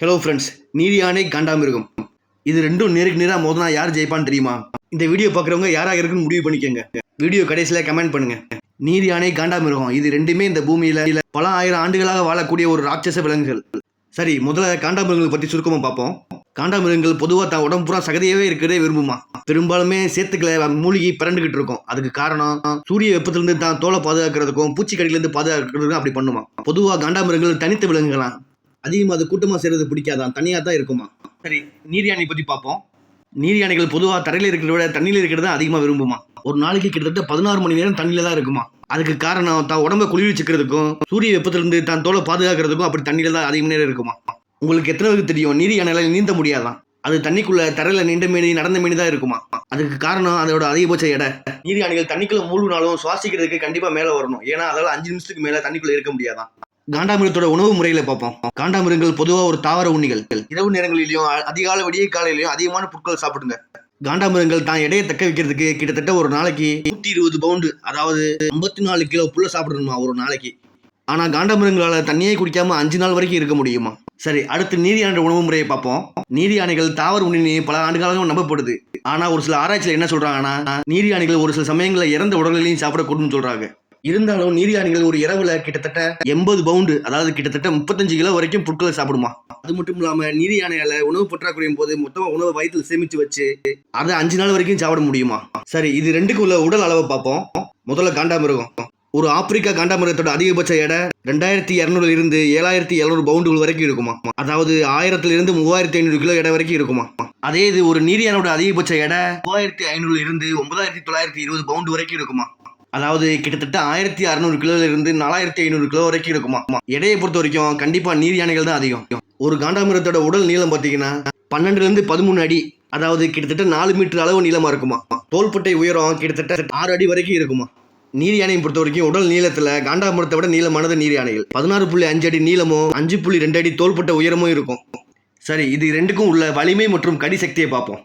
Hello friends நீதியானே யானை காண்டாமிருகம். இது ரெண்டும் நேருக்கு நேராக மோதினா யார் ஜெயிப்பான்னு தெரியுமா? இந்த வீடியோ பார்க்குறவங்க யாராக இருக்குன்னு முடிவு பண்ணிக்கோங்க. வீடியோ கடைசியில் கமெண்ட் பண்ணுங்க. நீர் யானை காண்டாமிருகம் இது ரெண்டுமே இந்த பூமியில் பல ஆயிரம் ஆண்டுகளாக வாழக்கூடிய ஒரு ராட்சச விலங்குகள். சரி முதல்ல காண்டாமிருகங்களை பற்றி சுருக்கமாக பார்ப்போம். காண்டாமிருகங்கள் பொதுவாக தான் உடம்பு பூரா சகதியாகவே இருக்கிறதே விரும்புமா? பெரும்பாலுமே சேத்துக்களை மூழ்கி பிறண்டுகிட்டு இருக்கும். அதுக்கு காரணம் சூரிய வெப்பத்திலிருந்து தான் தோலை பாதுகாக்கிறதுக்கும் பூச்சிக்கடியிலிருந்து பாதுகாக்கிறதுக்கும் அப்படி பண்ணுமா? பொதுவாக காண்டாமிருகங்கள் தனித்த விலங்குகளாம் அதிகமாக அது கூட்டமாக செய்கிறது பிடிக்காதான். தனியாக தான் இருக்குமா? சரி நீர் யானை பற்றி பார்ப்போம். நீர் யானைகள் பொதுவாக தரையில் இருக்கிறத விட தண்ணியில் இருக்கிறது தான் அதிகமாக விரும்புமா? ஒரு நாளைக்கு கிட்டத்தட்ட பதினாறு மணி நேரம் தண்ணியில் தான் இருக்குமா? அதுக்கு காரணம் தான் உடம்ப குளிர்விச்சுக்கிறதுக்கும் சூரிய வெப்பத்திலிருந்து தான் தோலை பாதுகாக்கிறதுக்கும் அப்படி தண்ணியில் தான் அதிக நேரம் இருக்குமா? உங்களுக்கு எத்தனை பேருக்கு தெரியும்? நீர் யானையால நீந்த முடியாதான் அது தண்ணிக்குள்ள தரையில நீண்ட மீனி நடந்த மீனி தான் இருக்குமா? அதுக்கு காரணம் அதோட அதிகபட்ச எடை. நீர் யானைகள் தண்ணிக்குள்ள மூழ்கினாலும் சுவாசிக்கிறதுக்கு கண்டிப்பா மேல வரணும். ஏன்னா அதால அஞ்சு நிமிஷத்துக்கு மேல தண்ணிக்குள்ள இருக்க முடியாதான். காண்டாமிருகத்தோட உணவு முறையில பார்ப்போம். காண்டாமிருகங்கள் பொதுவா ஒரு தாவர உண்ணிகள். இரவு நேரங்களிலும் அ- அதிகாலை விடிய காலையிலையும் அதிகமான புட்கள் சாப்பிடுங்க. காண்டாமிருகங்கள் தான் எடையை தக்க வைக்கிறதுக்கு கிட்டத்தட்ட ஒரு நாளைக்கு நூத்தி இருபது பவுண்டு அதாவது ஐம்பத்தி நாலு கிலோ புல்ல சாப்பிடணுமா ஒரு நாளைக்கு. ஆனா காண்டாமிருகங்களால தண்ணியே குடிக்காம அஞ்சு நாள் வரைக்கும் இருக்க முடியுமா? சரி அடுத்து நீதி யானை உணவு முறையை பார்ப்போம். நீதி யானைகள் தாவர உண்ணி பல ஆண்டுகாலமாக நம்பப்படுது. ஆனா ஒரு சில ஆராய்ச்சியில் என்ன சொல்றாங்கன்னா நீதி யானைகள் ஒரு சில சமயங்களில் இறந்த உடல்களையும் சாப்பிடக்கூடும்னு சொல்றாங்க. இருந்தாலும் நீர்யானைகள் ஒரு இரவுல கிட்டத்தட்ட எண்பது பவுண்டு அதாவது கிட்டத்தட்ட முப்பத்தஞ்சு கிலோ வரைக்கும் புட்களை சாப்பிடுமா? அது மட்டும் இல்லாம நீர் யானையால உணவு பற்றாக்குறையும் போது மொத்தமா உணவை வயிற்றுல சேமிச்சு வச்சு அதை அஞ்சு நாள் வரைக்கும் சாப்பிட முடியுமா? சரி இது ரெண்டுக்கும் உள்ள உடல் அளவை பார்ப்போம். முதல்ல காண்டாமிருகம். ஒரு ஆப்பிரிக்கா காண்டாமிருகத்தோட அதிகபட்ச எடை ரெண்டாயிரத்தி இரநூறுல இருந்து ஏழாயிரத்தி எழுநூறு பவுண்டுகள் வரைக்கும் இருக்குமா? அதாவது ஆயிரத்துல இருந்து மூவாயிரத்தி ஐநூறு கிலோ எடை வரைக்கும் இருக்குமா? அதே இது ஒரு நீரியானோட அதிகபட்ச எடை மூவாயிரத்தி ஐநூறுல இருந்து ஒன்பதாயிரத்தி தொள்ளாயிரத்தி இருபது பவுண்டு வரைக்கும் இருக்குமா? அதாவது கிட்டத்தட்ட ஆயிரத்தி அறுநூறு கிலோல இருந்து நாலாயிரத்தி ஐநூறு கிலோ வரைக்கும் இருக்குமா? எடையை பொறுத்த வரைக்கும் கண்டிப்பா நீர் யானைகள் தான் அதிகம். ஒரு காண்டாமிரத்தோட உடல் நீளம் பார்த்தீங்கன்னா பன்னெண்டுல இருந்து பதிமூணு அடி அதாவது கிட்டத்தட்ட நாலு மீட்டர் அளவு நீளமா இருக்குமா? தோள்பட்டை உயரம் கிட்டத்தட்ட ஆறு அடி வரைக்கும் இருக்குமா? நீர் யானையை பொறுத்த வரைக்கும் உடல் நீளத்துல காண்டாமிரத்தை விட நீளமானது நீர் யானைகள். பதினாறு புள்ளி அஞ்சு அடி நீளமும் அஞ்சு புள்ளி ரெண்டு அடி தோள்பட்ட உயரமும் இருக்கும். சரி இது ரெண்டுக்கும் உள்ள வலிமை மற்றும் கடி சக்தியை பார்ப்போம்.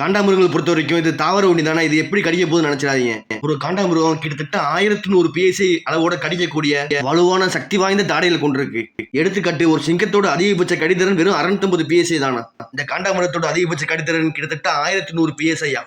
காண்டாமிருகங்கள் பொறுத்த வரைக்கும் இது தாவர உண்ணி தானே? இது எப்படி கடிக்க போகுதுன்னு நினைச்சிடாதீங்க. ஒரு காண்டாமிருகம் கிட்டத்தட்ட ஆயிரத்தி நூறு பிஎஸ்ஐ அளவோட கடிக்கக்கூடிய வலுவான சக்தி வாய்ந்த தாடைகள் கொண்டிருக்கு. எடுத்துக்காட்டு ஒரு சிங்கத்தோட அதிகபட்ச கடிதரன் வெறும் அறுநூத்தொன்பது பிஎஸ்ஐ தானா? இந்த காண்டாமிருகத்தோட அதிகபட்ச கடிதரன் கிட்டத்தட்ட ஆயிரத்தி நூறு பிஎஸ்ஐயா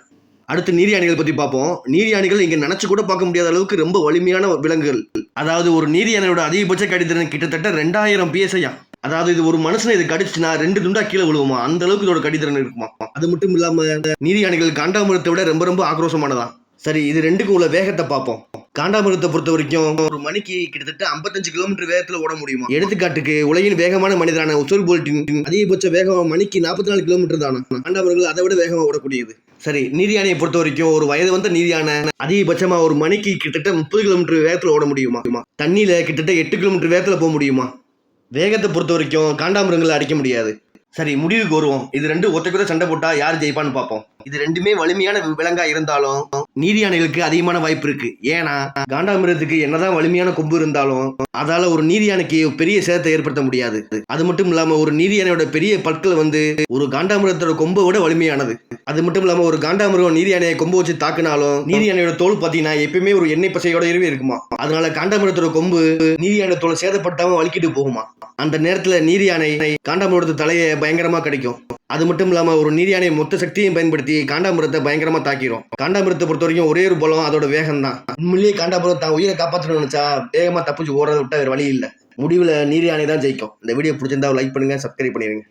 அடுத்து நீர் யானைகள் பத்தி பார்ப்போம். நீரியாணிகள் இங்க நினைச்சு கூட பார்க்க முடியாத அளவுக்கு ரொம்ப வலிமையான விலங்குகள். அதாவது ஒரு நீரியானையோட அதிகபட்ச கடிதரன் கிட்டத்தட்ட ரெண்டாயிரம் பிஎஸ்ஐயா அதாவது இது ஒரு மனுஷனை இது கடிச்சுனா ரெண்டு துண்டா கீழே விழுவுமா? அந்த அளவுக்கு இதோட கடிதரன் இருக்குமா? அது மட்டும் இல்லாம நீதி யானைகள் காண்டாமிருகத்தை விட ரொம்ப ரொம்ப ஆக்ரோஷமானதான் சரி இது ரெண்டுக்கும் உள்ள வேகத்தை பார்ப்போம். காண்டாமிருகத்தை பொறுத்த வரைக்கும் ஒரு மணிக்கு கிட்டத்தட்ட 55 கிலோமீட்டர் வேகத்துல ஓட முடியுமா? எடுத்துக்காட்டுக்கு உலகின் வேகமான மனிதரான உசோல் போல்ட்டின் அதிகபட்ச வேகம் மணிக்கு 44 நாலு கிலோமீட்டர் தானே? காண்டாமிருகங்கள் அதை விட வேகமா ஓடக்கூடியது. சரி நீதியானையை பொறுத்த வரைக்கும் ஒரு வயது வந்த நீதியான யானை அதிகபட்சமா ஒரு மணிக்கு கிட்டத்தட்ட முப்பது கிலோமீட்டர் வேகத்துல ஓட முடியுமா? தண்ணியில கிட்டத்தட்ட எட்டு கிலோமீட்டர் வேகத்துல போக முடியுமா? வேகத்தை பொறுத்த வரைக்கும் காண்டாமிருகங்களை அடிக்க முடியாது. சரி முடிவுக்கு வருவோம். இது ரெண்டு ஒத்தைக்குறை சண்டை போட்டா யார் ஜெயிப்பான்னு பார்ப்போம். இது ரெண்டுமே வலிமையான விலங்கா இருந்தாலும் நீர் யானைகளுக்கு அதிகமான வாய்ப்பு இருக்கு. ஏன்னா காண்டாமிரத்துக்கு என்னதான் வலிமையான கொம்பு இருந்தாலும் அதால ஒரு நீர் யானைக்கு பெரிய சேதத்தை ஏற்படுத்த முடியாது. அது மட்டும் இல்லாம ஒரு நீர் யானையோட பெரிய பற்கள் வந்து ஒரு காண்டாமிரத்தோட கொம்பை விட வலிமையானது. அது மட்டும் இல்லாம ஒரு காண்டாமிருகம் நீர் யானையை கொம்பு வச்சு தாக்குனாலும் நீர் யானையோட தோல் பாத்தீங்கன்னா எப்பயுமே ஒரு எண்ணெய் பசையோட இருவே இருக்குமா? அதனால காண்டாமிரத்தோட கொம்பு நீர் யானை தோலை சேதப்பட்டாம வலிக்கிட்டு போகுமா? அந்த நேரத்துல நீர் யானை காண்டாமிரத்தோட தலையை பயங்கரமா கிடைக்கும். அது மட்டும் இல்லாம ஒரு நீர் யானை மொத்த சக்தியையும் பயன்படுத்தி காண்டாமிரத்தை பயங்கரமா தாக்கிரும். காண்டாமிரத்தை பொறுத்த வரைக்கும் ஒரே ஒரு பலம் அதோட வேகம் தான் உண்மையிலேயே காண்டாமிருகம் தான் உயிரை காப்பாற்றணும்னு நினைச்சா வேகமா தப்பிச்சு ஓடுறத விட்டா வேற வழி இல்ல. முடிவுல நீர் யானை தான் ஜெயிக்கும். இந்த வீடியோ பிடிச்சிருந்தா லைக் பண்ணுங்க சப்ஸ்கிரைப் பண்ணிடுங்க